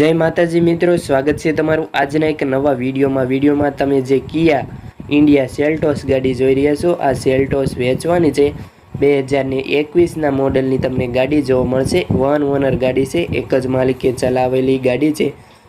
જય માતાજી મિત્રો, સ્વાગત છે તમારું આજના એક નવા વિડીયોમાં. વિડીયોમાં તમે જે કિયા ઇન્ડિયા સેલ્ટોસ ગાડી જોઈ રહ્યા છો, આ સેલ્ટોસ વેચવાની છે. બે હજારની એકવીસના મોડલની તમને ગાડી જોવા મળશે. વન ઓનર ગાડી છે, એક જ માલિકે ચલાવેલી ગાડી છે.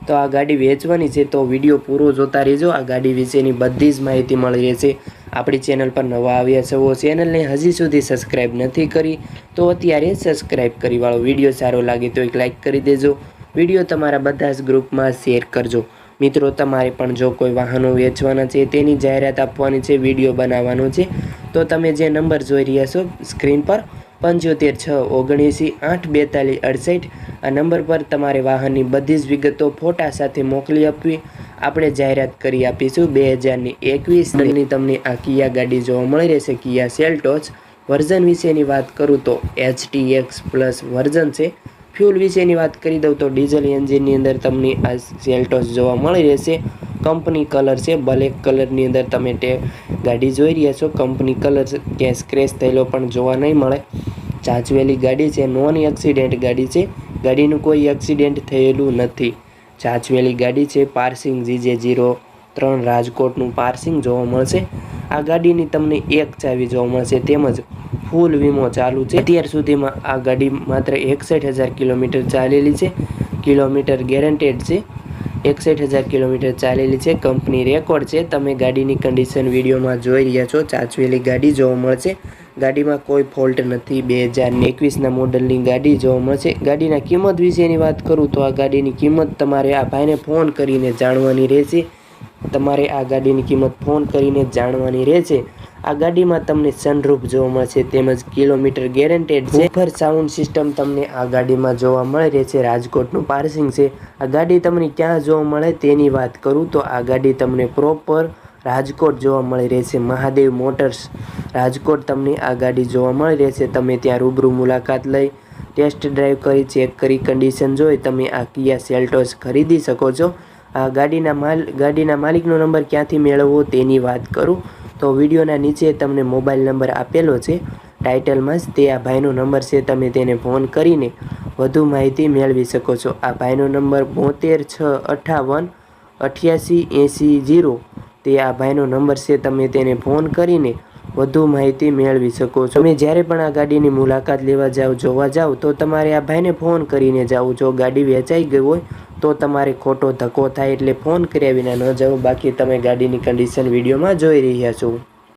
તો આ ગાડી વેચવાની છે, તો વીડિયો પૂરો જોતા રહેજો. આ ગાડી વિશેની બધી જ માહિતી મળી રહેશે. આપણી ચેનલ પર નવા આવ્યા છો ચેનલને હજી સુધી સબસ્ક્રાઈબ નથી કરી, તો અત્યારે સબસ્ક્રાઈબ કરી વાળો. વીડિયો સારો લાગે તો એક લાઇક કરી દેજો. વીડિયો તમારા બધા જ ગ્રુપમાં શેર કરજો. મિત્રો, તમારે પણ જો કોઈ વાહનો વેચવાના છે, તેની જાહેરાત આપવાની છે, વીડિયો બનાવવાનો છે, તો તમે જે નંબર જોઈ રહ્યા છો, સ્ક્રીન પર પંચોતેર છ ઓગણએંસી આઠ બેતાલીસ અડસઠ, આ નંબર પર તમારે વાહનની બધી જ વિગતો ફોટા સાથે મોકલી આપવી. આપણે જાહેરાત કરી આપીશું. બે હજારની એકવીસની તમને આ કિયા ગાડી જોવા મળી રહેશે. કિયા સેલટોચ વર્ઝન વિશેની વાત કરું તો એચટી એક્સ પ્લસ વર્ઝન છે. ફ્યુલ વિશેની વાત કરી દઉં તો ડીઝલ એન્જિનની અંદર તમને આ સેલ્ટોસ જોવા મળી રહેશે. કંપની કલર છે, બ્લેક કલરની અંદર તમે તે ગાડી જોઈ રહ્યા છો. કંપની કલર ક્યાંય સ્ક્રેચ થયેલો પણ જોવા નહીં મળે. ચાંચવેલી ગાડી છે, નોન એક્સિડેન્ટ ગાડી છે. ગાડીનું કોઈ એક્સિડેન્ટ થયેલું નથી. ચાંચવેલી ગાડી છે, પાર્સિંગ જીજે જીરો ત્રણ રાજકોટનું પાર્સિંગ જોવા મળશે. આ ગાડીની તમને એક ચાવી જોવા મળશે, તેમજ ફૂલ વીમો ચાલુ છે. અત્યાર સુધીમાં આ ગાડી માત્ર એકસઠ હજાર કિલોમીટર ચાલેલી છે. કિલોમીટર ગેરંટેડ છે. એકસઠ હજાર કિલોમીટર ચાલેલી છે. કંપની રેકોર્ડ છે. તમે ગાડીની કન્ડિશન વિડીયોમાં જોઈ રહ્યા છો. ચાચવેલી ગાડી જોવા મળશે. ગાડીમાં કોઈ ફોલ્ટ નથી. બે હજાર એકવીસના મોડલની ગાડી જોવા મળશે. ગાડીના કિંમત વિશેની વાત કરું તો આ ગાડીની કિંમત તમારે આ ભાઈને ફોન કરીને જાણવાની રહેશે. તમારે આ ગાડીની કિંમત ફોન કરીને જાણવાની રહેશે આ ગાડીમાં તમને સનરૂફ જોવા મળશે તેમજ કિલોમીટર ગેરંટેડ છે. ઉપર સાઉન્ડ સિસ્ટમ તમને આ ગાડીમાં જોવા મળે રહેશે રાજકોટનું પાર્સિંગ છે. આ ગાડી તમને ક્યાં જોવા મળે તેની વાત કરું તો આ ગાડી તમને પ્રોપર રાજકોટ જોવા મળી રહેશે મહાદેવ મોટર્સ રાજકોટ તમને આ ગાડી જોવા મળી રહેશે તમે ત્યાં રૂબરૂ મુલાકાત લઈ ટેસ્ટ ડ્રાઈવ કરી ચેક કરી કન્ડિશન જોઈ તમે આ કિયા સેલ્ટોસ ખરીદી શકો છો. ગાડીના માલ, ગાડીના માલિકનો નંબર ક્યાંથી મેળવવો તેની વાત કરું. તો વિડીયોના નીચે તમને મોબાઈલ નંબર આપેલો છે. ટાઇટલમાં જ તે આ ભાઈનો નંબર છે. તમે તેને ફોન કરીને વધુ માહિતી મેળવી શકો છો. આ ભાઈનો નંબર બોતેર છ અઠાવન અઠ્યાસી એંસી જીરો. તે આ ભાઈનો નંબર છે. તમે તેને ફોન કરીને વધુ માહિતી મેળવી શકો છો. તમે જ્યારે પણ આ ગાડીની મુલાકાત લેવા જાઓ જોવા જાઓ તો તમારે આ ભાઈને ફોન કરીને જાઓ. જો ગાડી વેચાઈ ગઈ હોય તો તમારે ખોટો ધક્કો થાય એટલે ફોન કર્યા વિના ન જવું બાકી તમે ગાડીની કન્ડિશન વિડીયોમાં જોઈ રહ્યા છો.